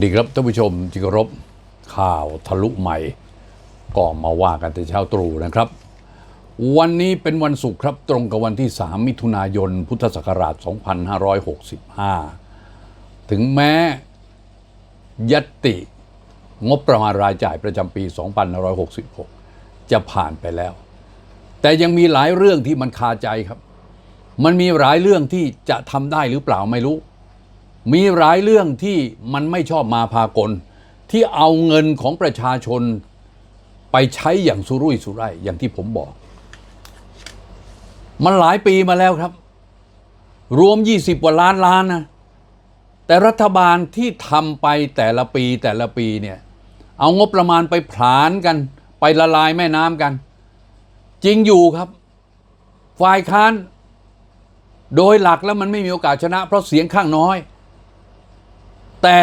สดีครับท่านผู้ชมที่เคารพข่าวทะลุใหม่ก็มาว่ากันแต่เช้าตรู่นะครับ วันนี้เป็นวันศุกร์ครับตรงกับวันที่ 3 มิถุนายน พุทธศักราช 2565 ถึงแม้ยตติงบประมาณรายจ่ายประจำปี 2566 จะผ่านไปแล้ว แต่ยังมีหลายเรื่องที่มันคาใจครับ มันมีหลายเรื่องที่จะทำได้หรือเปล่าไม่รู้ มีหลายเรื่องที่มันไม่ชอบมาพากล ที่เอาเงินของประชาชนไปใช้อย่างสุรุ่ยสุร่ายอย่างที่ผมบอก มันหลายปีมาแล้วครับ รวม 20กว่าล้านล้านนะแต่รัฐบาลที่ทำไปแต่ละปีแต่ละปีเนี่ยเอางบประมาณไปผลาญกัน ไปละลายแม่น้ำกัน จริงอยู่ครับฝ่ายค้านโดยหลักแล้วมันไม่มีโอกาสชนะเพราะเสียงข้างน้อย แต่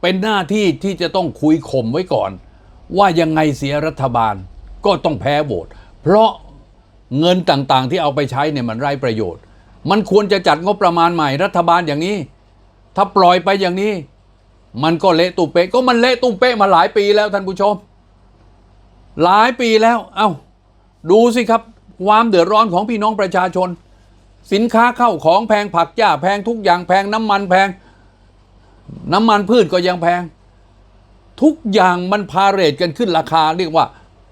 เป็นหน้าที่ที่จะต้องคุยข่มไว้ก่อน ว่ายังไงเสียรัฐบาลก็ต้องแพ้โหวตเพราะเงินต่างๆ ที่เอาไปใช้เนี่ยมันไร้ประโยชน์ มันควรจะจัดงบประมาณใหม่รัฐบาลอย่างนี้ ถ้าปล่อยไปอย่างนี้ มันก็เละตุ้มเป๊ะก็มันเละตุ้มเป๊ะมาหลายปีแล้วท่านผู้ชม หลายปีแล้วเอ้าดูสิครับ ความเดือดร้อนของพี่น้องประชาชน สินค้าเข้าของแพงผักจ้าแพงทุกอย่างแพงน้ำมันแพง น้ำมันพืชก็ยังแพง ทุกอย่างมันพาเรทกันขึ้นราคาเรียกว่า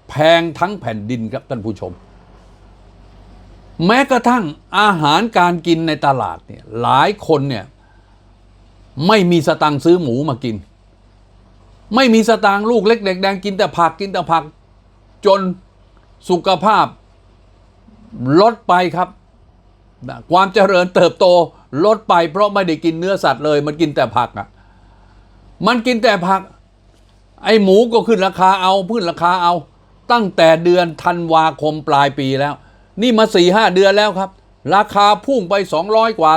แพงทั้งแผ่นดินครับท่านผู้ชม แม้กระทั่งอาหารการกินในตลาดเนี่ยหลายคนเนี่ยไม่มีสตังค์ซื้อหมูมากิน ไม่มีสตางค์ลูกเล็กเด็กแดงกินแต่ผักกินแต่ผัก จนสุขภาพลดไปครับ ความเจริญเติบโต ลดไปเพราะไม่ได้กินเนื้อสัตว์เลย มันกินแต่ผักอะ มันกินแต่ผัก ไอ้หมูก็ขึ้นราคาเอาพื้นราคาเอา ตั้งแต่เดือนธันวาคมปลายปีแล้ว นี่มาสี่ห้าเดือนแล้วครับ ราคาพุ่งไป 200 กว่า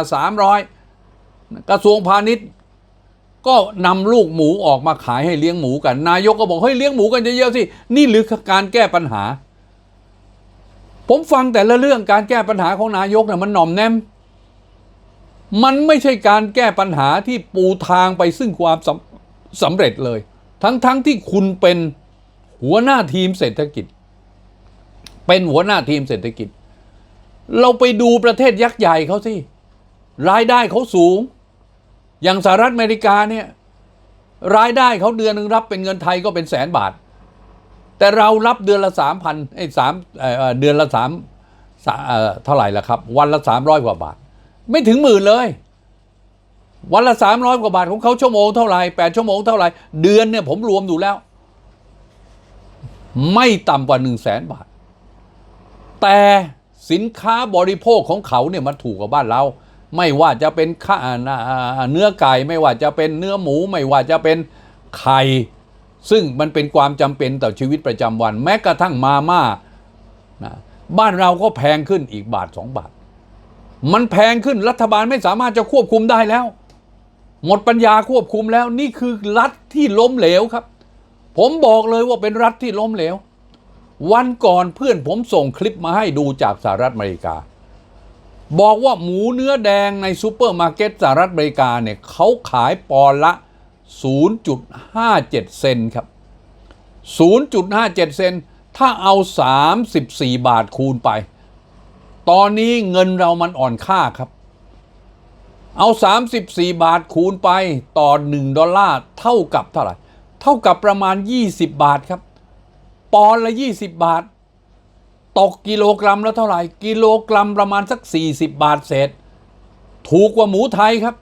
300 กระทรวงพาณิชย์ ก็นำลูกหมูออกมาขายให้เลี้ยงหมูกัน นายกก็บอกเฮ้ยเลี้ยงหมูกันเยอะๆสิ นี่หรือการแก้ปัญหา ผมฟังแต่ละเรื่องการแก้ปัญหาของนายกเนี่ยมันหน่อมแนม มันไม่ใช่การแก้ปัญหาที่ปูทางไปซึ่งความสำสำเร็จเลย ทั้งๆทที่คุณเป็นหัวหน้าทีมเศรษฐกิจ เป็นหัวหน้าทีมเศรษฐกิจ เราไปดูประเทศยักษ์ใหญ่เขาสิรายได้เขาสูง อย่างสหรัฐอเมริกาเนี่ยรายได้เขาเดือนหนึ่งรับเป็นเงินไทยก็เป็นแสนบาท แต่เรารับเดือนละสามพันไอ้สามเดือนละสามเท่าไหร่ละครับ วันละสามร้อยกว่าบาท ไม่ถึงหมื่นเลย วันละสามร้อยกว่าบาทของเขาชั่วโมงเท่าไหร่แปดชั่วโมงเท่าไหร่ เดือนเนี่ยผมรวมดูแล้ว ไม่ต่ำกว่าหนึ่งแสนบาท แต่สินค้าบริโภคของเขาเนี่ยมันถูกกว่าบ้านเรา ไม่ว่าจะเป็นข้าเนื้อไก่ไม่ว่าจะเป็นเนื้อหมู ไม่ว่าจะเป็นไข่ซึ่งมันเป็นความจำเป็นต่อชีวิตประจำวัน แม้กระทั่งมาม่านะบ้านเราก็แพงขึ้นอีกบาทสองบาท มันแพงขึ้นรัฐบาลไม่สามารถจะควบคุมได้แล้ว หมดปัญญาควบคุมแล้วนี่คือรัฐที่ล้มเหลวครับ ผมบอกเลยว่าเป็นรัฐที่ล้มเหลว วันก่อนเพื่อนผมส่งคลิปมาให้ดูจากสหรัฐอเมริกา บอกว่าหมูเนื้อแดงในซูเปอร์มาร์เก็ตสหรัฐอเมริกาเนี่ยเขาขายปอนละ 0.57 เซนครับ 0.57 เซนถ้าเอา 34 บาทคูณไป ตอนนี้เงินเรามันอ่อนค่าครับ เอา 34 บาทคูณไปต่อ 1 ดอลลาร์เท่ากับเท่าไหร่ เท่ากับประมาณ 20 บาทครับ ปอนละ 20 บาท ตกกิโลกรัมแล้วเท่าไหร่ กิโลกรัมประมาณสัก 40 บาทเศษ ถูกกว่าหมูไทยครับ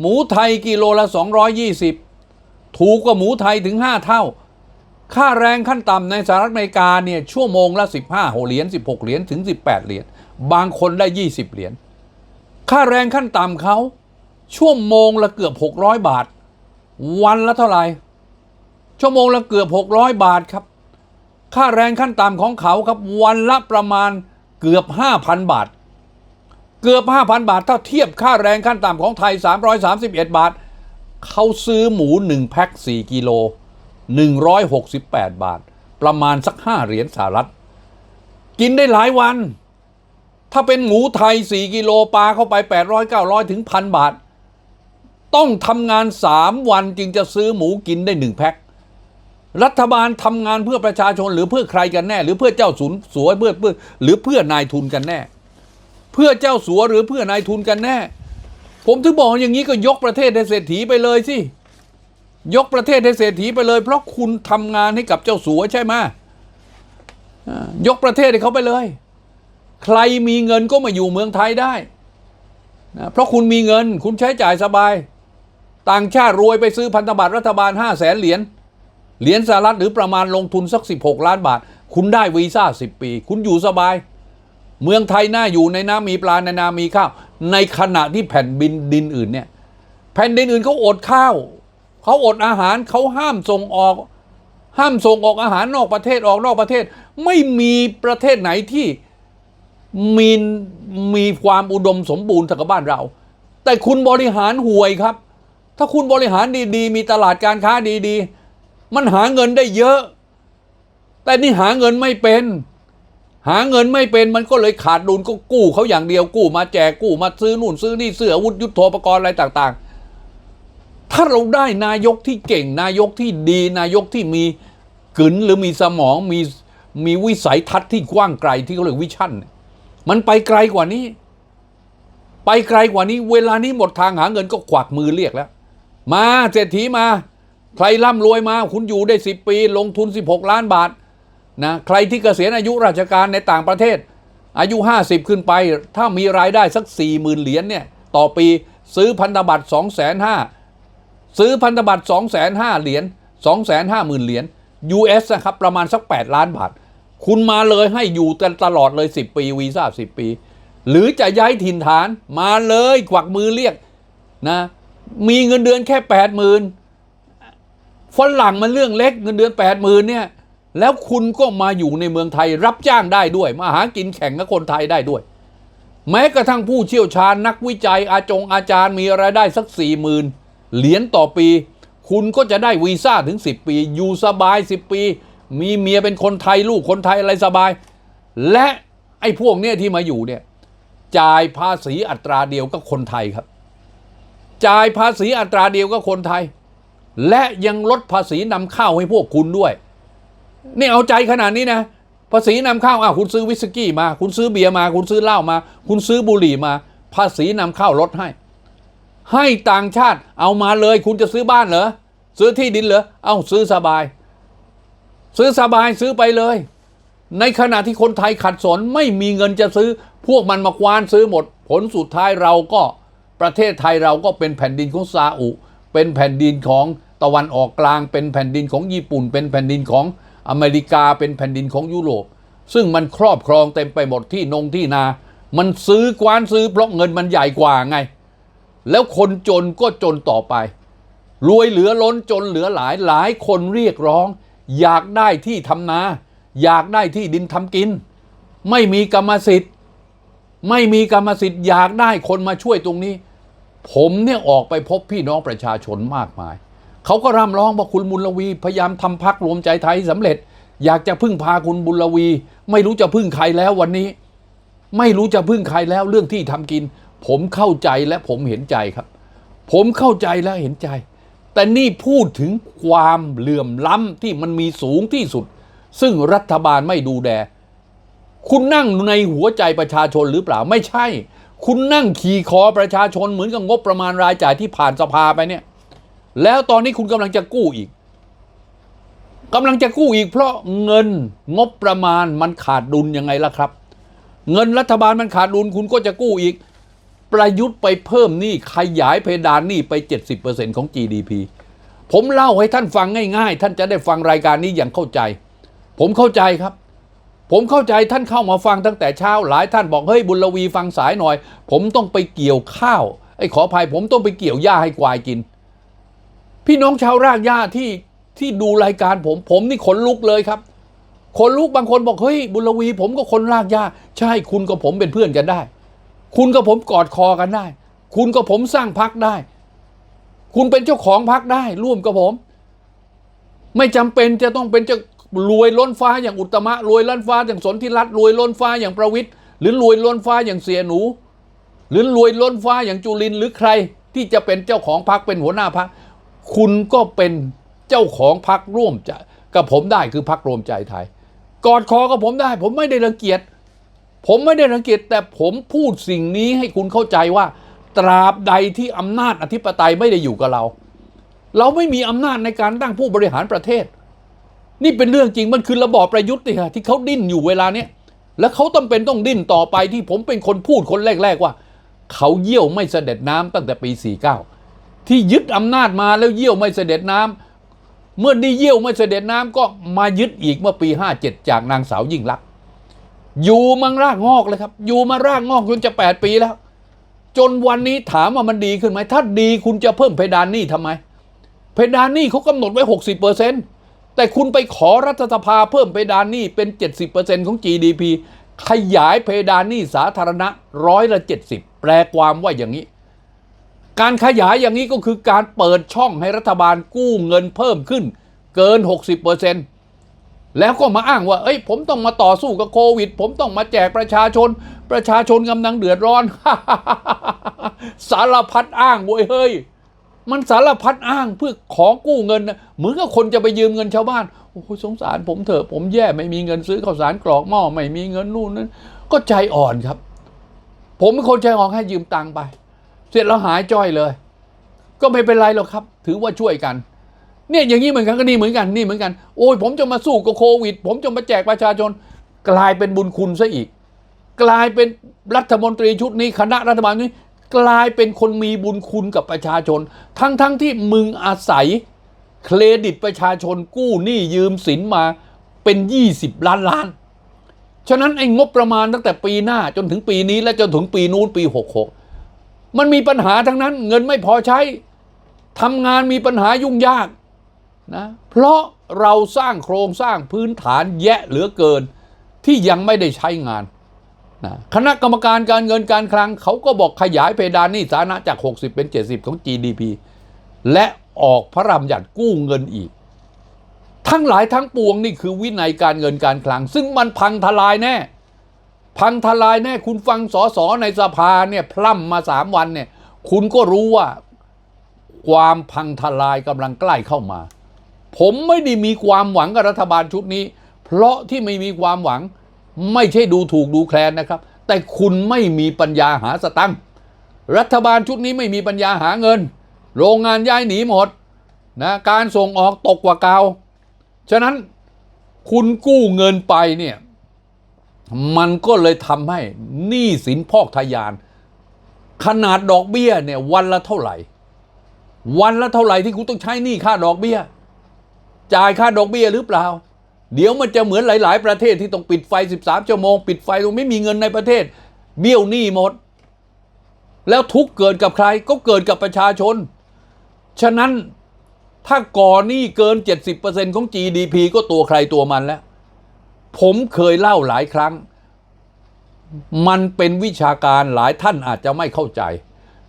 หมูไทยกิโลละ 220 ถูกกว่าหมูไทยถึง 5 เท่าค่าแรงขั้นต่ำในสหรัฐอเมริกาเนี่ยชั่วโมงละ 15 เหรียญ 16 เหรียญถึง 18 เหรียญ บางคนได้ 20 เหรียญ ค่าแรงขั้นต่ำเขา ชั่วโมงละเกือบ 600 บาท วันละเท่าไหร่ ชั่วโมงละเกือบ 600 บาทครับ ค่าแรงขั้นต่ำของเขาครับ วันละประมาณเกือบ 5,000 บาท เกือบ 5,000 บาท ถ้าเทียบค่าแรงขั้นต่ำของไทย 331 บาท เขาซื้อหมู 1 แพ็ค 4 กิโล 168 บาท ประมาณสัก 5 เหรียญสหรัฐ กินได้หลายวัน ถ้าเป็นหมูไทย 4 กิโลปลาเข้าไป 800 900 ถึงพันบาท ต้องทำงานสามวันจึงจะซื้อหมูกินได้หนึ่งแพ็ครัฐบาลทำงานเพื่อประชาชนหรือเพื่อใครกันแน่ หรือเพื่อเจ้าสุนสัวเพื่อเพื่อหรือเพื่อนายทุนกันแน่ เพื่อเจ้าสัวหรือเพื่อนายทุนกันแน่ ผมถึงบอกอย่างนี้ก็ยกประเทศให้เศรษฐีไปเลยสิยกประเทศให้เศรษฐีไปเลย เพราะคุณทำงานให้กับเจ้าสัวใช่ไหมยกประเทศให้เขาไปเลย ใครมีเงินก็มาอยู่เมืองไทยได้นะเพราะคุณมีเงินคุณใช้จ่ายสบาย ต่างชาติรวยไปซื้อพันธบัตรรัฐบาล 5 0 0แสนเหรียญเหรียญสหรัฐหรือประมาณลงทุนสัก 16 ล้านบาท คุณได้วีซ่า 10 ปี คุณอยู่สบาย เมืองไทยน่าอยู่ในน้ำมีปลาในนามีข้าว ในขณะที่แผ่นดินดินอื่นเนี่ยแผ่นดินอื่นเขาอดข้าวเขาอดอาหารเขาห้ามส่งออก ห้ามส่งออกอาหารนอกประเทศออกนอกประเทศ ไม่มีประเทศไหนที่ มีมีความอุดมสมบูรณ์เท่ากับบ้านเรา แต่คุณบริหารห่วยครับ ถ้าคุณบริหารดีๆ มีตลาดการค้าดีๆ มันหาเงินได้เยอะ แต่นี่หาเงินไม่เป็น หาเงินไม่เป็นมันก็เลยขาดดุลก็กู้เขาอย่างเดียวกู้มาแจกกู้มาซื้อนู่นซื้อนี่เสื้ออาวุธยุทโธปกรณ์อะไรต่างๆ ถ้าเราได้นายกที่เก่ง นายกที่ดีนายกที่มีกึนหรือมีสมองมีมีวิสัยทัศน์ที่กว้างไกลที่เขาเรียกวิชั่นเนี่ย มันไปไกลกว่านี้ ไปไกลกว่านี้ เวลานี้หมดทางหาเงินก็ขวักมือเรียกแล้ว มาเศรษฐีมา ใครร่ำรวยมา คุณอยู่ได้ 10 ปี ลงทุน 16 ล้านบาทนะใครที่เกษียณอายุราชการในต่างประเทศ อายุ 50 ขึ้นไป ถ้ามีรายได้สัก 4 0,000 เหรียญเนี่ยต่อปีซื้อพันธบัตร2 5 0 0 0ซื้อพันธบัตร2 5 0 0 0เหรียญ2 5 0 0 0 0 เหรียญ US นะครับประมาณสัก 8 ล้านบาท คุณมาเลยให้อยู่กันตลอดเลย 10 ปีวีซ่า10 ปี หรือจะย้ายถิ่นฐานมาเลยกวักมือเรียกนะมีเงินเดือนแค่8 0,000ฝรั่งมันเรื่องเล็กเงินเดือน8 0,000เนี่ยแล้วคุณก็มาอยู่ในเมืองไทยรับจ้างได้ด้วย มาหากินแข่งกับคนไทยได้ด้วย แม้กระทั่งผู้เชี่ยวชาญนักวิจัยอาจงอาจารย์มีรายได้สัก4 0,000เหรียญต่อปี คุณก็จะได้วีซ่าถึง 10 ปี อยู่สบาย 10 ปี มีเมียเป็นคนไทยลูกคนไทยอะไรสบาย และไอ้พวกเนี้ยที่มาอยู่เนี่ยจ่ายภาษีอัตราเดียวกับคนไทยครับ จ่ายภาษีอัตราเดียวกับคนไทย และยังลดภาษีนำเข้าให้พวกคุณด้วย นี่เอาใจขนาดนี้นะ ภาษีนำเข้าอะคุณซื้อวิสกี้มา คุณซื้อเบียร์มา คุณซื้อเหล้ามา คุณซื้อบุหรี่มา ภาษีนำเข้าลดให้ ให้ต่างชาติเอามาเลย คุณจะซื้อบ้านเหรอซื้อที่ดินเหรอเอ้าซื้อสบาย ซื้อสบายซื้อไปเลย ในขณะที่คนไทยขัดสนไม่มีเงินจะซื้อ พวกมันมาควานซื้อหมด ผลสุดท้ายเราก็ประเทศไทยเราก็เป็นแผ่นดินของซาอุ เป็นแผ่นดินของตะวันออกกลาง เป็นแผ่นดินของญี่ปุ่น เป็นแผ่นดินของอเมริกา เป็นแผ่นดินของยุโรป ซึ่งมันครอบครองเต็มไปหมดที่นงที่นา มันซื้อกวานซื้อเพราะเงินมันใหญ่กว่าไง แล้วคนจนก็จนต่อไป รวยเหลือล้นจนเหลือหลายหลายคนเรียกร้อง อยากได้ที่ทำนา อยากได้ที่ดินทำกิน ไม่มีกรรมสิทธิ์ ไม่มีกรรมสิทธิ์ อยากได้คนมาช่วยตรงนี้ ผมเนี่ยออกไปพบพี่น้องประชาชนมากมาย เขาก็ร่ำร้องว่าคุณบุญลวีพยายามทำพักรวมใจไทยสำเร็จ อยากจะพึ่งพาคุณบุญลวี ไม่รู้จะพึ่งใครแล้ววันนี้ ไม่รู้จะพึ่งใครแล้วเรื่องที่ทำกิน ผมเข้าใจและผมเห็นใจครับ ผมเข้าใจและเห็นใจ แต่นี่พูดถึงความเหลื่อมล้ำที่มันมีสูงที่สุด ซึ่งรัฐบาลไม่ดูแลคุณนั่งในหัวใจประชาชนหรือเปล่าไม่ใช่ คุณนั่งขี่คอประชาชนเหมือนกับงบประมาณรายจ่ายที่ผ่านสภาไปเนี่ย แล้วตอนนี้คุณกำลังจะกู้อีกกำลังจะกู้อีกเพราะเงินงบประมาณมันขาดดุลยังไงล่ะครับ เงินรัฐบาลมันขาดดุลคุณก็จะกู้อีก ประยุทธ์ไปเพิ่มหนี้ขยายเพดานหนี้ไป 70%ของ GDP ผมเล่าให้ท่านฟังง่าย ๆ ท่านจะได้ฟังรายการนี้อย่างเข้าใจ ผมเข้าใจครับ ผมเข้าใจท่านเข้ามาฟังตั้งแต่เช้าหลายท่านบอกเฮ้ยบุญลวีฟังสายหน่อย ผมต้องไปเกี่ยวข้าวไอ้ขออภัยผมต้องไปเกี่ยวหญ้าให้ควายกิน พี่น้องชาวรากหญ้าที่ที่ดูรายการผมผมนี่ขนลุกเลยครับขนลุกบางคนบอกเฮ้ยบุญลวีผมก็คนรากหญ้าใช่คุณกับผมเป็นเพื่อนกันได้ คุณกับผมกอดคอกันได้ คุณกับผมสร้างพักได้ คุณเป็นเจ้าของพักได้ ร่วมกับผม ไม่จำเป็นจะต้องเป็นเจ้ารวยล้นฟ้าอย่างอุตมะรวยล้นฟ้าอย่างสนธิรัตน์รวยล้นฟ้าอย่างประวิทย์หรือรวยล้นฟ้าอย่างเสียหนู หรือรวยล้นฟ้าอย่างจุลินหรือใครที่จะเป็นเจ้าของพักเป็นหัวหน้าพักคุณก็เป็นเจ้าของพักร่วมจะกับผมได้คือพักรวมใจไทย กอดคอกับผมได้ ผมไม่ได้รังเกียจ ผมไม่ได้รังเกียจแต่ผมพูดสิ่งนี้ให้คุณเข้าใจว่า ตราบใดที่อำนาจอธิปไตยไม่ได้อยู่กับเรา เราไม่มีอำนาจในการตั้งผู้บริหารประเทศ นี่เป็นเรื่องจริงมันคือระบอบประยุทธ์นี่ค่ะที่เขาดิ้นอยู่เวลาเนี้ยแล้วเขาต้องเป็นต้องดิ้นต่อไปที่ผมเป็นคนพูดคนแรก ๆว่า เขาเยี่ยวไม่เสด็จน้ำตั้งแต่ปี 49 ที่ยึดอำนาจมาแล้วเยี่ยวไม่เสด็จน้ำเมื่อนี่เยี่ยวไม่เสด็จน้ำก็มายึดอีกเมื่อปี 57 จากนางสาวยิ่งลักษณ อยู่มังรากงอกเลยครับ อยู่มารากงอกจนจะ 8 ปีแล้ว จนวันนี้ถามว่ามันดีขึ้นไหม ถ้าดีคุณจะเพิ่มเพดานหนี้ทำไม เพดานหนี้เขากำหนดไว้ 60%แต่คุณไปขอรัฐสภาเพิ่มเพดานหนี้เป็น 70%ของ GDP ขยายเพดานหนี้สาธารณะร้อยละ70 แปลความว่าอย่างนี้ การขยายอย่างนี้ก็คือการเปิดช่องให้รัฐบาลกู้เงินเพิ่มขึ้นเกิน 60% แล้วก็มาอ้างว่า เอ้ย ผมต้องมาต่อสู้กับโควิด ผมต้องมาแจกประชาชน ประชาชนกำลังเดือดร้อน สารพัดอ้างเว้ยเฮ้ย มันสารพัดอ้างเพื่อขอกู้เงินนะเหมือนกับคนจะไปยืมเงินชาวบ้าน โอ้โหสงสารผมเถอะ ผมแย่ไม่มีเงินซื้อข้าวสารกรอกหม้อ ไม่มีเงินนู่นนั่น ก็ใจอ่อนครับ ผมเป็นคนใจอ่อนให้ยืมตังค์ไป เสร็จแล้วหายจ้อยเลย ก็ไม่เป็นไรหรอกครับ ถือว่าช่วยกัน เนี่ยอย่างนี้เหมือนกันก็นี่เหมือนกันนี่เหมือนกันโอ้ยผมจะมาสู้กับโควิด ผมจะมาแจกประชาชน กลายเป็นบุญคุณซะอีก กลายเป็นรัฐมนตรีชุดนี้คณะรัฐบาลนี้กลายเป็นคนมีบุญคุณกับประชาชน ทั้งทั้งที่มึงอาศัย เครดิตประชาชนกู้หนี้ยืมสินมาเป็น 20 ล้านล้าน ฉะนั้นไอ้งบประมาณตั้งแต่ปีหน้าจนถึงปีนี้และจนถึงปีนู้นปี 66 มันมีปัญหาทั้งนั้นเงินไม่พอใช้ทำงานมีปัญหายุ่งยาก นะเพราะเราสร้างโครงสร้างพื้นฐานแยะเหลือเกิน ที่ยังไม่ได้ใช้งานนะคณะกรรมการการเงินการคลังเขาก็บอกขยายเพดานหนี้สาธารณะจาก 60 เป็น 70 ของ GDP และออกพระรำหยัดกู้เงินอีก ทั้งหลายทั้งปวงนี่คือวินัยการเงินการคลัง ซึ่งมันพังทลายแน่ พังทลายแน่คุณฟังสสในสภาเนี่ยพล่ำมาสามวันเนี่ยคุณก็รู้ว่าความพังทลายกำลังใกล้เข้ามา ผมไม่ได้มีความหวังกับรัฐบาลชุดนี้ เพราะที่ไม่มีความหวัง ไม่ใช่ดูถูกดูแคลนนะครับ แต่คุณไม่มีปัญญาหาสตังค์รัฐบาลชุดนี้ไม่มีปัญญาหาเงิน โรงงานย้ายหนีหมดนะการส่งออกตกกว่าเกาฉะนั้นคุณกู้เงินไปเนี่ยมันก็เลยทำให้หนี้สินพอกทยาน ขนาดดอกเบี้ยเนี่ยวันละเท่าไหร่ วันละเท่าไหร่ที่คุณต้องใช้หนี้ค่าดอกเบี้ย จ่ายค่าดอกเบี้ยหรือเปล่า เดี๋ยวมันจะเหมือนหลาย ๆ ประเทศที่ต้องปิดไฟ 13 ชั่วโมง ปิดไฟตรงไม่มีเงินในประเทศ เบี้ยวหนี้หมด แล้วทุกเกิดกับใครก็เกิดกับประชาชน ฉะนั้นถ้าก่อนหนี้เกิน 70%ของ GDP ก็ตัวใครตัวมันแล้ว ผมเคยเล่าหลายครั้ง มันเป็นวิชาการหลายท่านอาจจะไม่เข้าใจ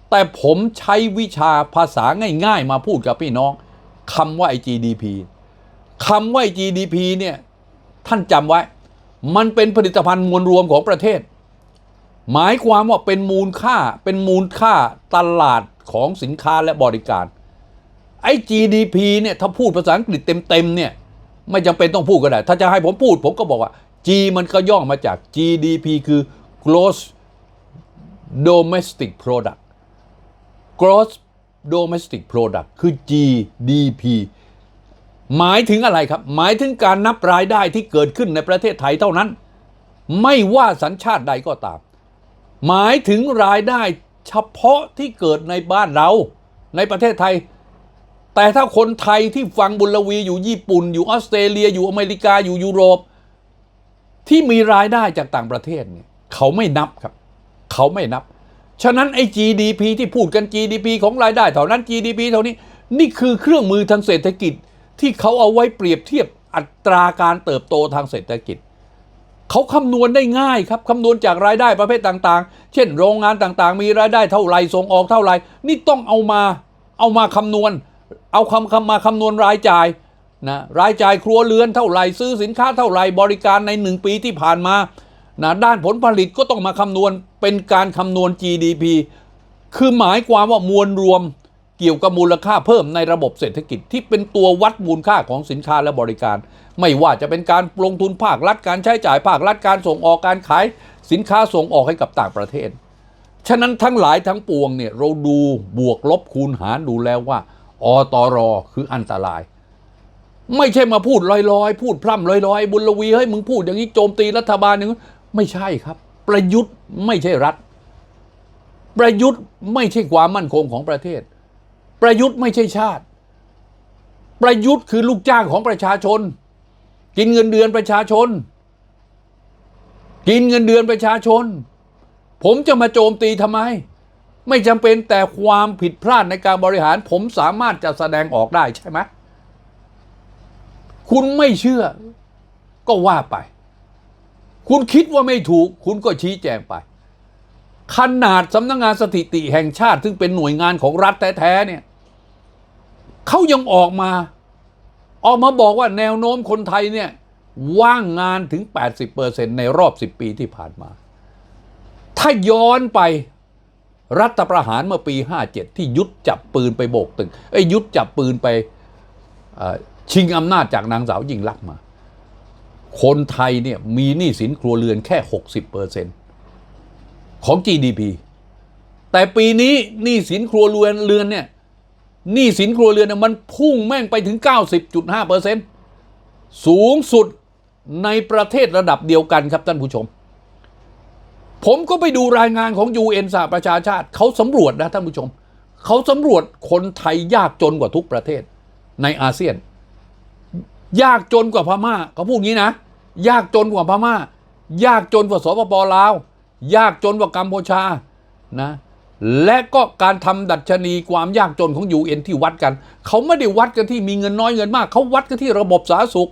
แต่ผมใช้วิชาภาษาง่าย ๆ มาพูดกับพี่น้องคำว่าไอ GDP คำว่า GDP เนี่ยท่านจำไว้ มันเป็นผลิตภัณฑ์มวลรวมของประเทศ หมายความว่าเป็นมูลค่าเป็นมูลค่าตลาดของสินค้าและบริการ ไอ้ GDP เนี่ยถ้าพูดภาษาอังกฤษเต็มๆเนี่ยไม่จำเป็นต้องพูดก็ได้ ถ้าจะให้ผมพูดผมก็บอกว่า G มันก็ย่อมาจาก GDP คือ gross domestic product gross domestic product คือ GDP หมายถึงอะไรครับ หมายถึงการนับรายได้ที่เกิดขึ้นในประเทศไทยเท่านั้น ไม่ว่าสัญชาติใดก็ตาม หมายถึงรายได้เฉพาะที่เกิดในบ้านเราในประเทศไทย แต่ถ้าคนไทยที่ฟังบุญวีอยู่ญี่ปุ่น อยู่ออสเตรเลีย อยู่อเมริกาอยู่ยุโรป ที่มีรายได้จากต่างประเทศเนี่ยเขาไม่นับครับ เขาไม่นับ ฉะนั้นไอ้ GDP ที่พูดกัน GDP ของรายได้เท่านั้น GDP เท่านี้ นี่คือเครื่องมือทางเศรษฐกิจ ที่เขาเอาไว้เปรียบเทียบอัตราการเติบโตทางเศรษฐกิจ เขาคำนวณได้ง่ายครับคำนวณจากรายได้ประเภทต่างๆ เช่น โรงงานต่างๆ มีรายได้เท่าไรส่งออกเท่าไหร่นี่ต้องเอามาเอามาคำนวณ เอาคำคำมาคำนวณรายจ่ายนะรายจ่ายครัวเรือนเท่าไหร่ซื้อสินค้าเท่าไหร่บริการในหนึ่งปีที่ผ่านมานะด้านผลผลิตก็ต้องมาคำนวณเป็นการคำนวณ GDP คือหมายความว่ามวลรวม เกี่ยวกับมูลค่าเพิ่มในระบบเศรษฐกิจที่เป็นตัววัดมูลค่าของสินค้าและบริการ ไม่ว่าจะเป็นการลงทุนภาครัฐการใช้จ่ายภาครัฐการส่งออกการขายสินค้าส่งออกให้กับต่างประเทศ ฉะนั้นทั้งหลายทั้งปวงเนี่ยเราดูบวกลบคูณหารดูแล้วว่าอตรคืออันตราย ไม่ใช่มาพูดลอยๆ พูดพร่ำลอยๆ บุญลวีเฮ้ยมึงพูดอย่างนี้โจมตีรัฐบาลอย่างนี้ไม่ใช่ครับ ประยุทธ์ไม่ใช่รัฐ ประยุทธ์ไม่ใช่ความมั่นคงของประเทศ ประยุทธ์ไม่ใช่ชาติ ประยุทธ์คือลูกจ้างของประชาชน กินเงินเดือนประชาชน กินเงินเดือนประชาชน ผมจะมาโจมตีทำไม ไม่จำเป็นแต่ความผิดพลาดในการบริหาร ผมสามารถจะแสดงออกได้ใช่ไหมคุณไม่เชื่อก็ว่าไป คุณคิดว่าไม่ถูก คุณก็ชี้แจงไป ขนาดสำนักงงานสถิติแห่งชาติ ซึ่งเป็นหน่วยงานของรัฐแท้ๆเนี่ยเขายังออกมา ออกมาบอกว่าแนวโน้มคนไทยเนี่ยว่างงานถึง 80%ในรอบ 10 ปีที่ผ่านมา ถ้าย้อนไปรัฐประหารเมื่อปี 57 ที่ยุดจับปืนไปโบกตึกไอ้ยุดจับปืนไปชิงอำนาจจากนางสาวยิ่งลักษณ์มา คนไทยเนี่ยมีหนี้สินครัวเรือนแค่ 60% ของ GDP แต่ปีนี้หนี้สินครัวเรือนเรือนเนี่ยหนี้สินครัวเรือนเนี่ยมันพุ่งแม่งไปถึง 90.5%สูงสุดในประเทศระดับเดียวกันครับท่านผู้ชม ผมก็ไปดูรายงานของ UN สหประชาชาติ เขาสำรวจนะท่านผู้ชม เขาสำรวจคนไทยยากจนกว่าทุกประเทศในอาเซียน ยากจนกว่าพม่าเขาพูดงี้นะ ยากจนกว่าพม่า ยากจนกว่าสปปลาว ยากจนกว่ากัมพูชานะและก็การทำดัชนีความยากจนของ UN ที่วัดกัน เขาไม่ได้วัดกันที่มีเงินน้อยเงินมาก เขาวัดกันที่ระบบสาธารณสุข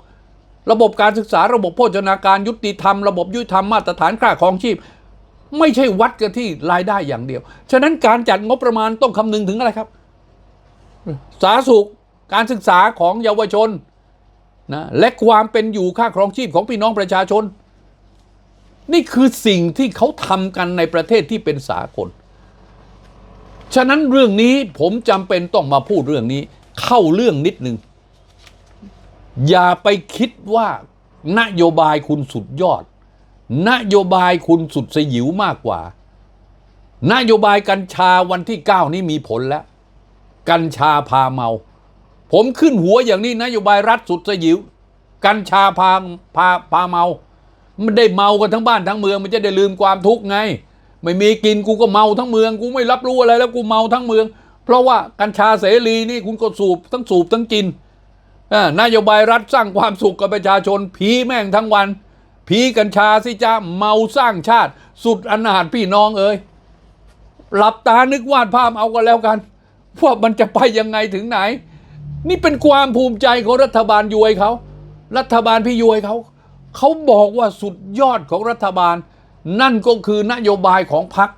ระบบการศึกษาระบบโภชนาการยุติธรรม ระบบยุติธรรมมาตรฐานค่าครองชีพ ไม่ใช่วัดกันที่รายได้อย่างเดียว ฉะนั้นการจัดงบประมาณต้องคำนึงถึงอะไรครับ สาธารณสุขการศึกษาของเยาวชนนะและความเป็นอยู่ค่าครองชีพของพี่น้องประชาชน นี่คือสิ่งที่เขาทำกันในประเทศที่เป็นสากล ฉะนั้นเรื่องนี้ผมจำเป็นต้องมาพูดเรื่องนี้ เข้าเรื่องนิดนึง อย่าไปคิดว่านโยบายคุณสุดยอด นโยบายคุณสุดสยิวมากกว่า นโยบายกัญชาวันที่ 9 นี้มีผลแล้ว กัญชาพาเมา ผมขึ้นหัวอย่างนี้นโยบายรัฐสุดสยิว กัญชาพาพาพาเมา มันได้เมากันทั้งบ้านทั้งเมือง มันจะได้ลืมความทุกข์ไง ไม่มีกินกูก็เมาทั้งเมือง กูไม่รับรู้อะไรแล้วกูเมาทั้งเมือง เพราะว่ากัญชาเสรีนี่คุณก็สูบทั้งสูบทั้งกินอ่านโยบายรัฐสร้างความสุขกับประชาชนผีแม่งทั้งวันผีกัญชาสิจ้าเมาสร้างชาติ สุดอนาถพี่น้องเอ้ยหลับตานึกวาดภาพเอากันแล้วกันว่ามันจะไปยังไงถึงไหน นี่เป็นความภูมิใจของรัฐบาลยวยเขา รัฐบาลพี่ยวยเขา เขาบอกว่าสุดยอดของรัฐบาล นั่นก็คือนโยบายของพรรค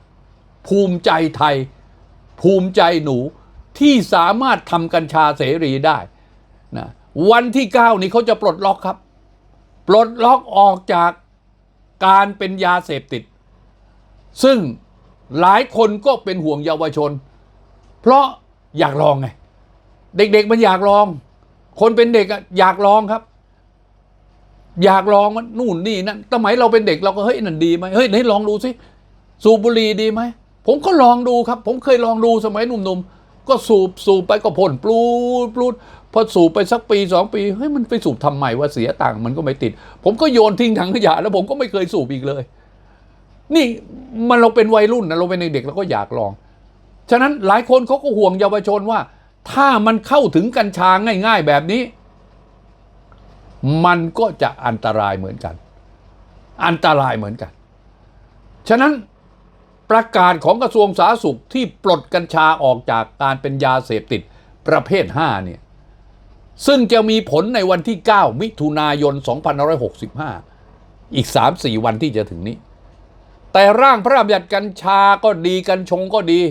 ภูมิใจไทย ภูมิใจหนูที่สามารถทำกัญชาเสรีได้นะวันที่เก้านี้เขาจะปลดล็อกครับ ปลดล็อกออกจากการเป็นยาเสพติด ซึ่งหลายคนก็เป็นห่วงเยาวชน เพราะอยากลองไง เด็กๆมันอยากลอง คนเป็นเด็กอะอยากลองครับ อยากลองมันนู่นนี่นั่นสมัยเราเป็นเด็กเราก็เฮ้ยนั่นดีไหมเฮ้ยไหนลองดูสิสูบบุหรี่ดีไหมผมก็ลองดูครับ ผมเคยลองดูสมัยหนุ่มๆ ก็สูบสูบไปก็พ่นปลูดปลูดพอสูบไปสักปีสองปีเฮ้ยมันไปสูบทำไมว่าเสียตังค์มันก็ไม่ติด ผมก็โยนทิ้งถังขยะแล้วผมก็ไม่เคยสูบอีกเลย นี่มันเราเป็นวัยรุ่นนะเราเป็นเด็กเราก็อยากลอง ฉะนั้นหลายคนเขาก็ห่วงเยาวชนว่า ถ้ามันเข้าถึงกัญชาง่าย ๆ แบบนี้ มันก็จะอันตรายเหมือนกัน อันตรายเหมือนกัน ฉะนั้นประกาศของกระทรวงสาธารณสุขที่ปลดกัญชาออกจากการเป็นยาเสพติดประเภท 5 เนี่ย ซึ่งจะมีผลในวันที่ 9 มิถุนายน 2565 อีก 3-4 วันที่จะถึงนี้ แต่ร่างพระราชบัญญัติกัญชาก็ดีกัญชงก็ดี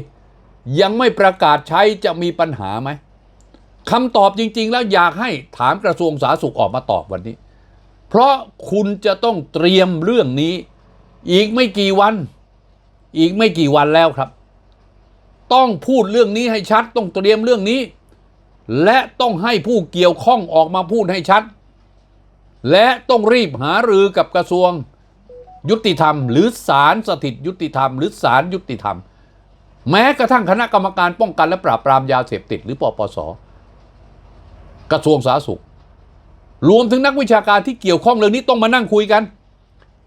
ยังไม่ประกาศใช้จะมีปัญหาไหม คำตอบจริง ๆ แล้วอยากให้ถามกระทรวงสาธารณสุขออกมาตอบวันนี้ เพราะคุณจะต้องเตรียมเรื่องนี้ อีกไม่กี่วัน อีกไม่กี่วันแล้วครับ ต้องพูดเรื่องนี้ให้ชัด ต้องเตรียมเรื่องนี้ และต้องให้ผู้เกี่ยวข้องออกมาพูดให้ชัด และต้องรีบหารือกับกระทรวงยุติธรรม หรือศาลสถิตยุติธรรม หรือศาลยุติธรรม แม้กระทั่งคณะกรรมการป้องกันและปราบปรามยาเสพติดหรือปปส กระทรวงสาธารณสุข รวมถึงนักวิชาการที่เกี่ยวข้องเรื่องนี้ต้องมานั่งคุยกัน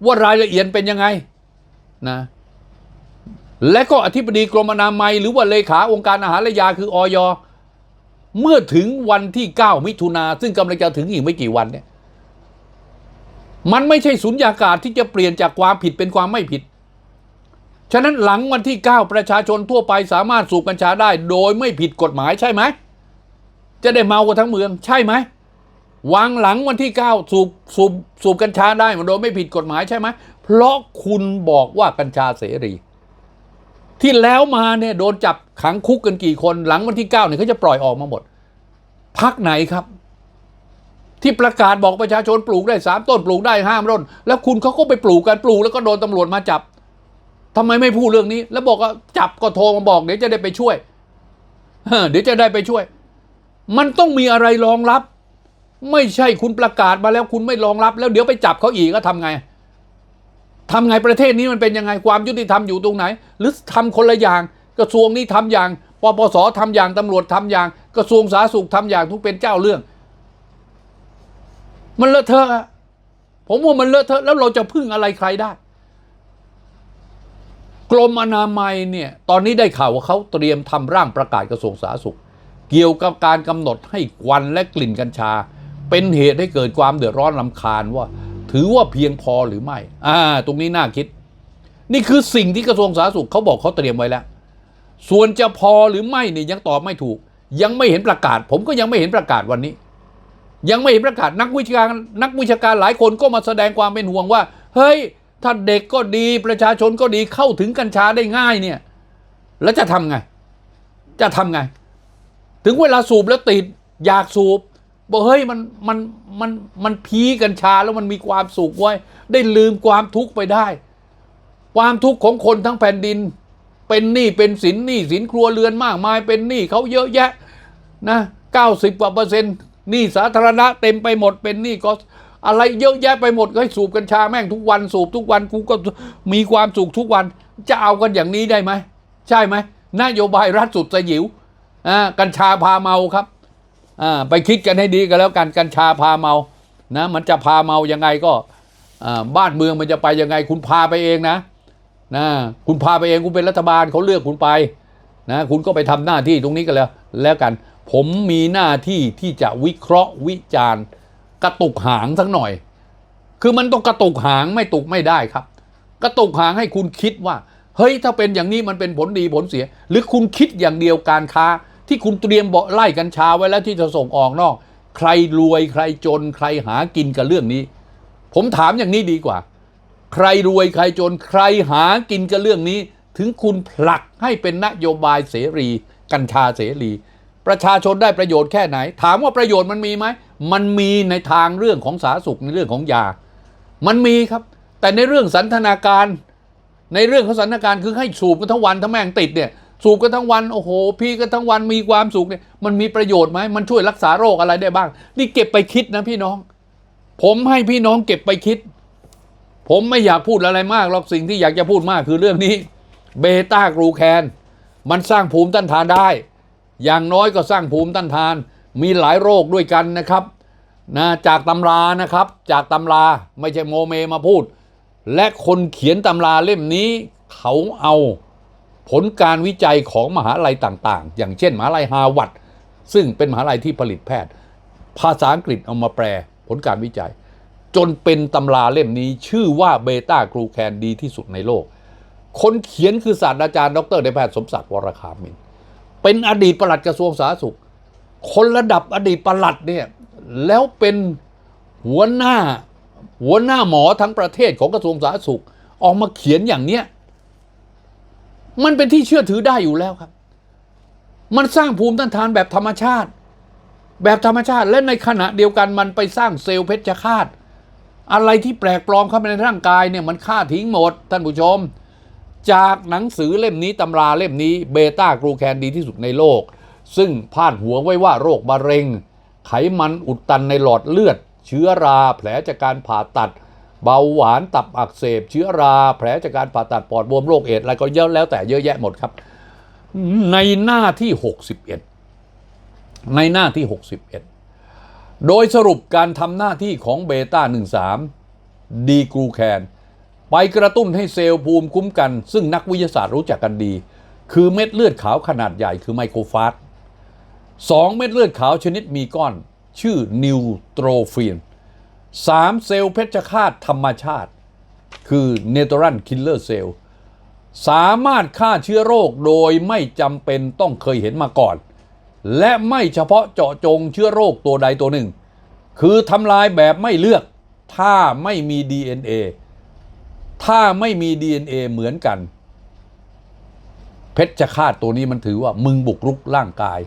ว่ารายละเอียดเป็นยังไงนะและก็อธิบดีกรมอนามัย หรือว่าเลขาองค์การอาหารและยาคืออยเมื่อถึงวันที่ 9 มิถุนาซึ่งกำลังจะถึงอีกไม่กี่วันเนี่ยมันไม่ใช่สุญญากาศที่จะเปลี่ยนจากความผิดเป็นความไม่ผิด ฉะนั้นหลังวันที่ 9 ประชาชนทั่วไปสามารถสูบกัญชาได้ โดยไม่ผิดกฎหมายใช่ไหม จะได้เมากันทั้งเมือง ใช่ไหมวางหลังวันที่ 9 สูบสูบสูบกัญชาได้โดยไม่ผิดกฎหมายใช่ไหมเพราะคุณบอกว่ากัญชาเสรี ที่แล้วมาเนี่ยโดนจับขังคุกกันกี่คนหลังวันที่ 9เนี่ยเขาจะปล่อยออกมาหมดพักไหนครับ ที่ประกาศบอกประชาชนปลูกได้สามต้นปลูกได้ห้ามร่น แล้วคุณเขาก็ไปปลูกกันปลูกแล้วก็โดนตำรวจมาจับทำไมไม่พูดเรื่องนี้ แล้วบอกว่าจับก็โทรมาบอกเดี๋ยวจะได้ไปช่วยเดี๋ยวจะได้ไปช่วย มันต้องมีอะไรรองรับ ไม่ใช่คุณประกาศมาแล้วคุณไม่รองรับ แล้วเดี๋ยวไปจับเขาอีกก็ทำไงทำไงประเทศนี้มันเป็นยังไงความยุติธรรมอยู่ตรงไหน หรือทำคนละอย่างกระทรวงนี้ทำอย่างปปสทำอย่างตำรวจทำอย่าง กระทรวงสาธารณสุขทำอย่างทุกเป็นเจ้าเรื่อง มันเลอะเทอะอะผมว่ามันเลอะเทอะแล้วเราจะพึ่งอะไรใครได้กรมอนามัยเนี่ย ตอนนี้ได้ข่าวว่าเขาเตรียมทำร่างประกาศกระทรวงสาธารณสุข เกี่ยวกับการกำหนดให้ควันและกลิ่นกัญชา เป็นเหตุให้เกิดความเดือดร้อนลำคาญว่า ถือว่าเพียงพอหรือไม่ อ่า ตรงนี้น่าคิด นี่คือสิ่งที่กระทรวงสาธารณสุขเขาบอกเขาเตรียมไว้แล้ว ส่วนจะพอหรือไม่เนี่ยยังตอบไม่ถูก ยังไม่เห็นประกาศ ผมก็ยังไม่เห็นประกาศวันนี้ ยังไม่เห็นประกาศนักวิชาการนักวิชาการหลายคนก็มาแสดงความเป็นห่วงว่า เฮ้ย ถ้าเด็กก็ดีประชาชนก็ดีเข้าถึงกัญชาได้ง่ายเนี่ย แล้วจะทำไง จะทำไง ถึงเวลาสูบแล้วติดอยากสูบบอกเฮ้ยมันมันมันมันพีกัญชาแล้วมันมีความสุขไว้ ได้ลืมความทุกข์ไปได้ ความทุกข์ของคนทั้งแผ่นดิน เป็นหนี้เป็นสินหนี้สินครัวเรือนมากมาย เป็นหนี้เขาเยอะแยะนะเก้าสิบกว่าเปอร์เซ็นต์หนี้สาธารณะเต็มไปหมดเป็นหนี้ก็อะไรเยอะแยะไปหมดก็ให้สูบกัญชาแม่งทุกวันสูบทุกวันกูก็มีความสุขทุกวันจะเอากันอย่างนี้ได้ไหมใช่ไหมนโยบายรัฐสุดสยิว กัญชาพาเมาครับไปคิดกันให้ดีกันแล้วกันกัญชาพาเมานะมันจะพาเมายังไงก็บ้านเมืองมันจะไปยังไง คุณพาไปเองนะนะคุณพาไปเองคุณเป็นรัฐบาลเขาเลือกคุณไปนะคุณก็ไปทำหน้าที่ตรงนี้กันแล้วแล้วกัน ผมมีหน้าที่ที่จะวิเคราะห์วิจารณ์ กระตุกหางสักหน่อย คือมันต้องกระตุกหางไม่ตุกไม่ได้ครับ กระตุกหางให้คุณคิดว่า เฮ้ยถ้าเป็นอย่างนี้มันเป็นผลดีผลเสีย หรือคุณคิดอย่างเดียวการค้า ที่คุณเตรียมเบาะไล่กัญชาไว้แล้วที่จะส่งออกนอก ใครรวยใครจน ใครหากินกับเรื่องนี้ ผมถามอย่างนี้ดีกว่า ใครรวยใครจน ใครหากินกับเรื่องนี้ ถึงคุณผลักให้เป็นนโยบายเสรี กัญชาเสรี ประชาชนได้ประโยชน์แค่ไหน ถามว่าประโยชน์มันมีไหมมันมีในทางเรื่องของสาธารณสุขในเรื่องของยา มันมีครับ แต่ในเรื่องสันทนาการ ในเรื่องของสันทนาการคือให้สูบกันทั้งวันถ้าแม่งติดเนี่ย สูบกันทั้งวัน โอ้โห พี่กันทั้งวันมีความสุขเนี่ยมันมีประโยชน์ไหมมันช่วยรักษาโรคอะไรได้บ้าง นี่เก็บไปคิดนะพี่น้อง ผมให้พี่น้องเก็บไปคิด ผมไม่อยากพูดอะไรมากหรอกสิ่งที่อยากจะพูดมากคือเรื่องนี้เบต้ากรูแคน มันสร้างภูมิต้านทานได้ อย่างน้อยก็สร้างภูมิต้านทาน มีหลายโรคด้วยกันนะครับนะจากตำรานะครับ จากตำราไม่ใช่โมเมมาพูด และคนเขียนตำราเล่มนี้เขาเอา ผลการวิจัยของมหาลัยต่างๆ อย่างเช่นมหาลัยฮาร์วาร์ดซึ่งเป็นมหาลัยที่ผลิตแพทย์ ภาษาอังกฤษเอามาแปลผลการวิจัย จนเป็นตำราเล่มนี้ชื่อว่าเบต้ากรูแคนดีที่สุดในโลก คนเขียนคือศาสตราจารย์ ดรนแพทย์สมศักดิ์วรคามิน เป็นอดีตปลัดกระทรวงสาธารณสุข คนระดับอดีตปลัดเนี่ยแล้วเป็นหัวหน้าหัวหน้าหมอทั้งประเทศของกระทรวงสาธารณสุข ออกมาเขียนอย่างเนี้ย มันเป็นที่เชื่อถือได้อยู่แล้วครับ มันสร้างภูมิต้านทานแบบธรรมชาติ แบบธรรมชาติ และในขณะเดียวกันมันไปสร้างเซลล์เพชฌฆาต อะไรที่แปลกปลอมเข้าไปในร่างกายเนี่ยมันฆ่าทิ้งหมด ท่านผู้ชม จากหนังสือเล่มนี้ตำราเล่มนี้เบต้ากรูแคนดีที่สุดในโลก ซึ่งพาดหัวไว้ว่าโรคมะเร็ง ไขมันอุดตันในหลอดเลือด เชื้อราแผลจากการผ่าตัด เบาหวานตับอักเสบ เชื้อรา แผลจากการผ่าตัดปอดบวมโรคเอดอะไรก็เยอะแล้วแต่เยอะแยะหมดครับ ในหน้าที่ 61 ในหน้าที่ 61 โดยสรุปการทำหน้าที่ของเบต้า 13 ดีกรูแคน ไปกระตุ้นให้เซลล์ภูมิคุ้มกัน ซึ่งนักวิทยาศาสตร์รู้จักกันดี คือเม็ดเลือดขาวขนาดใหญ่คือไมโครฟาสสองเม็ดเลือดขาวชนิดมีก้อน ชื่อนิวโตรฟิน สามเซลล์เพชฌฆาตธรรมชาติ คือเนโตรันคิลเลอร์เซลล์สามารถฆ่าเชื้อโรคโดยไม่จำเป็นต้องเคยเห็นมาก่อน และไม่เฉพาะเจาะจงเชื้อโรคตัวใดตัวหนึ่ง คือทำลายแบบไม่เลือก ถ้าไม่มี DNA ถ้าไม่มี DNA เหมือนกัน เพชฌฆาตตัวนี้มันถือว่ามึงบุกรุกร่างกาย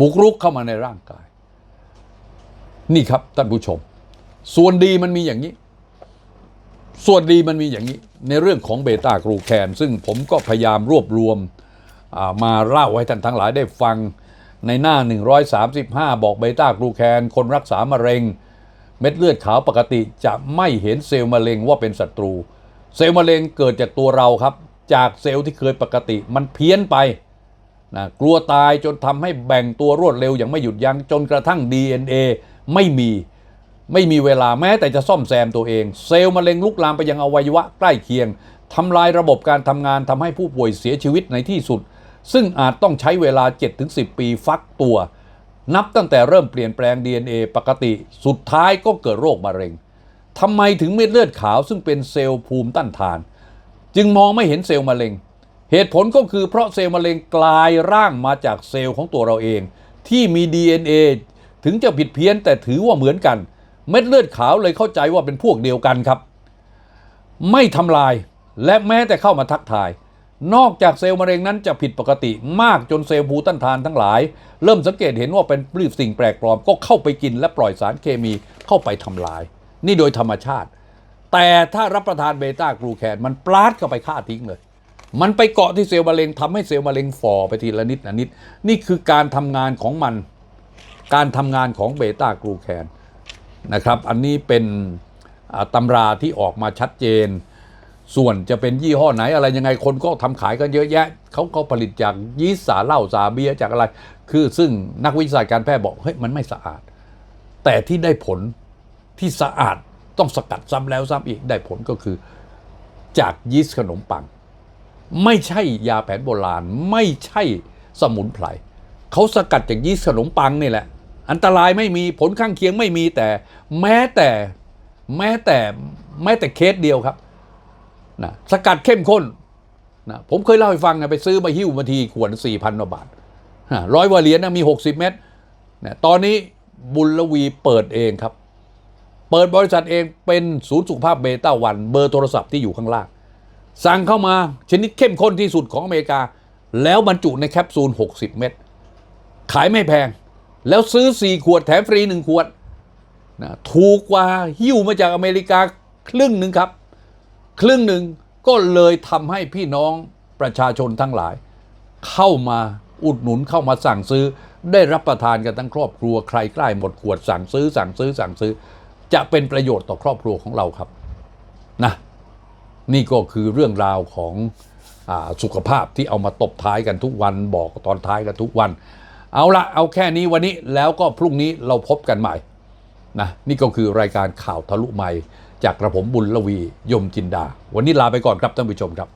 บุกรุกเข้ามาในร่างกาย นี่ครับท่านผู้ชม ส่วนดีมันมีอย่างนี้ ส่วนดีมันมีอย่างนี้ ในเรื่องของเบต้ากรูแคนซึ่งผมก็พยายามรวบรวมมาเล่าให้ท่านทั้งหลายได้ฟังในหน้า 135 บอกเบต้ากรูแคนคนรักษามะเร็ง เม็ดเลือดขาวปกติจะไม่เห็นเซลล์มะเร็งว่าเป็นศัตรู เซลล์มะเร็งเกิดจากตัวเราครับ จากเซลล์ที่เคยปกติมันเพี้ยนไปนะกลัวตายจนทำให้แบ่งตัวรวดเร็วอย่างไม่หยุดยัง้งจนกระทั่ง DNA ไม่มี ไม่มีเวลาแม้แต่จะซ่อมแซมตัวเอง เซลล์มะเร็งลุกลามไปยังอวัยวะใกล้เคียงทำลายระบบการทำงานทำให้ผู้ป่วยเสียชีวิตในที่สุด ซึ่งอาจต้องใช้เวลา 7-10 ปีฟักตัว นับตั้งแต่เริ่มเปลี่ยนแปลง DNA ปกติ สุดท้ายก็เกิดโรคมะเร็งทำไมถึงเม็ดเลือดขาวซึ่งเป็นเซลล์ภูมิต้านทาน จึงมองไม่เห็นเซลล์มะเร็ง เหตุผลก็คือเพราะเซลล์มะเร็งกลายร่างมาจากเซลล์ของตัวเราเอง ที่มี DNA ถึงจะผิดเพี้ยนแต่ถือว่าเหมือนกัน เม็ดเลือดขาวเลยเข้าใจว่าเป็นพวกเดียวกันครับ ไม่ทำลายและแม้แต่เข้ามาทักทาย นอกจากเซลล์มะเร็งนั้นจะผิดปกติมากจนเซลล์ภูต้านทานทั้งหลาย เริ่มสังเกตเห็นว่าเป็นปลื้สิ่งแปลกปลอมก็เข้าไปกินและปล่อยสารเคมีเข้าไปทำลาย นี่โดยธรรมชาติ แต่ถ้ารับประทานเบต้ากรูแคนมันปลาดเข้าไปฆ่าทิ้งเลยมันไปเกาะที่เซลล์มะเร็งทำให้เซลล์มะเร็งฝ่อไปทีละนิดละนิด นี่คือการทำงานของมัน การทำงานของเบต้ากรูแคน นะครับ อันนี้เป็นตำราที่ออกมาชัดเจน ส่วนจะเป็นยี่ห้อไหนอะไรยังไงคนก็ทำขายกันเยอะแยะ เขาก็ผลิตจากยีสต์สาเหล้าสาเบียจากอะไร คือซึ่งนักวิจัยการแพทย์บอกเฮ้ยมันไม่สะอาด แต่ที่ได้ผลที่สะอาดต้องสกัดซ้ำแล้วซ้ำอีกได้ผลก็คือจากยีสต์ขนมปัง ไม่ใช่ยาแผนโบราณ ไม่ใช่สมุนไพรเขาสกัดจากยีสต์ขนมปังนี่แหละ อันตรายไม่มีผลข้างเคียงไม่มีแต่แม้แต่แม้แต่แม้แต่เคสเดียวครับนะสกัดเข้มข้นนะผมเคยเล่าให้ฟังนะไปซื้อมาหิ้วมาทีขวดสี่พันบาทร้อยว่าเหรียญนะมี 60 เม็ดนะตอนนี้บุญลวีเปิดเองครับ เปิดบริษัทเองเป็นศูนย์สุขภาพเบต้าวัน เบอร์โทรศัพท์ที่อยู่ข้างล่าง สั่งเข้ามาชนิดเข้มข้นที่สุดของอเมริกา แล้วบรรจุในแคปซูล 60 เม็ดขายไม่แพง แล้วซื้อ 4 ขวดแถมฟรี 1 ขวดนะถูกกว่าหิ้วมาจากอเมริกาครึ่งหนึ่งครับ ครึ่งหนึ่งก็เลยทำให้พี่น้องประชาชนทั้งหลาย เข้ามาอุดหนุนเข้ามาสั่งซื้อ ได้รับประทานกันทั้งครอบครัวใครใกล้หมดขวดสั่งซื้อ สั่งซื้อ สั่งซื้อ จะเป็นประโยชน์ต่อครอบครัวของเราครับนะนี่ก็คือเรื่องราวของอสุขภาพที่เอามาตบท้ายกันทุกวันบอกตอนท้ายกันทุกวัน เอาละเอาแค่นี้วันนี้แล้วก็พรุ่งนี้เราพบกันใหม่นะนี่ก็คือรายการข่าวทะลุใหม่ จากกระผมบุญละวียมจินดา วันนี้ลาไปก่อนครับท่านผู้ชมครับ